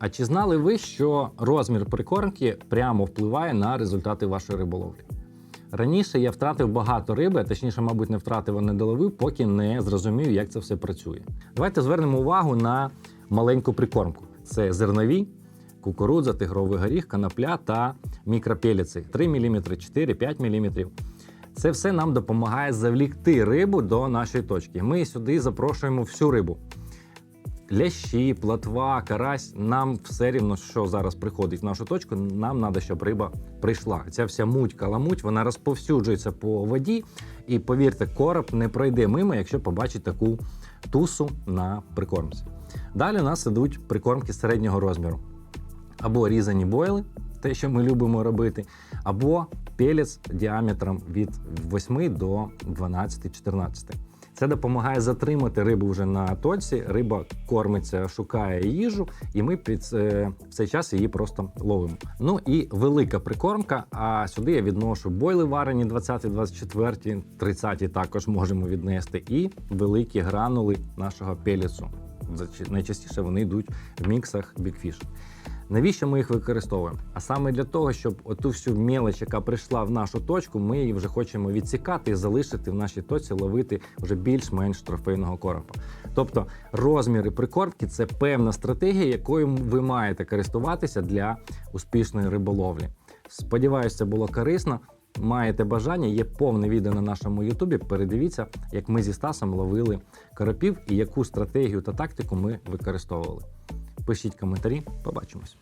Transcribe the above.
А чи знали ви, що розмір прикормки прямо впливає на результати вашої риболовлі? Раніше я втратив багато риби, а точніше, мабуть, не втратив, а не доловив, поки не зрозумів, як це все працює. Давайте звернемо увагу на маленьку прикормку: це зернові, кукурудза, тигровий горіх, канапля та мікропеліці 3 мм, 4-5 мм. Це все нам допомагає завлікти рибу до нашої точки. Ми сюди запрошуємо всю рибу. Лящі, платва, карась. Нам все рівно, що зараз приходить в нашу точку. Нам треба, щоб риба прийшла. Ця вся муть, каламуть, вона розповсюджується по воді. І повірте, короб не пройде мимо, якщо побачить таку тусу на прикормці. Далі у нас ідуть прикормки середнього розміру. Або різані бойли, те, що ми любимо робити, або пелець діаметром від 8 до 12-14. Це допомагає затримати рибу вже на точці. Риба кормиться, шукає їжу, і ми під е, в цей час її просто ловимо. Ну і велика прикормка. А сюди я відношу бойли варені 20, 24, 30 також можемо віднести, і великі гранули нашого пелісу. Найчастіше вони йдуть в міксах бікфіш. Навіщо ми їх використовуємо? А саме для того, щоб оту всю мелоч, яка прийшла в нашу точку, ми її вже хочемо відсікати і залишити в нашій точці, ловити вже більш-менш трофейного коропа. Тобто розміри прикормки це певна стратегія, якою ви маєте користуватися для успішної риболовлі. Сподіваюся, було корисно. Маєте бажання, є повне відео на нашому Ютубі. Передивіться, як ми зі Стасом ловили коропів і яку стратегію та тактику ми використовували. Пишіть коментарі, побачимось.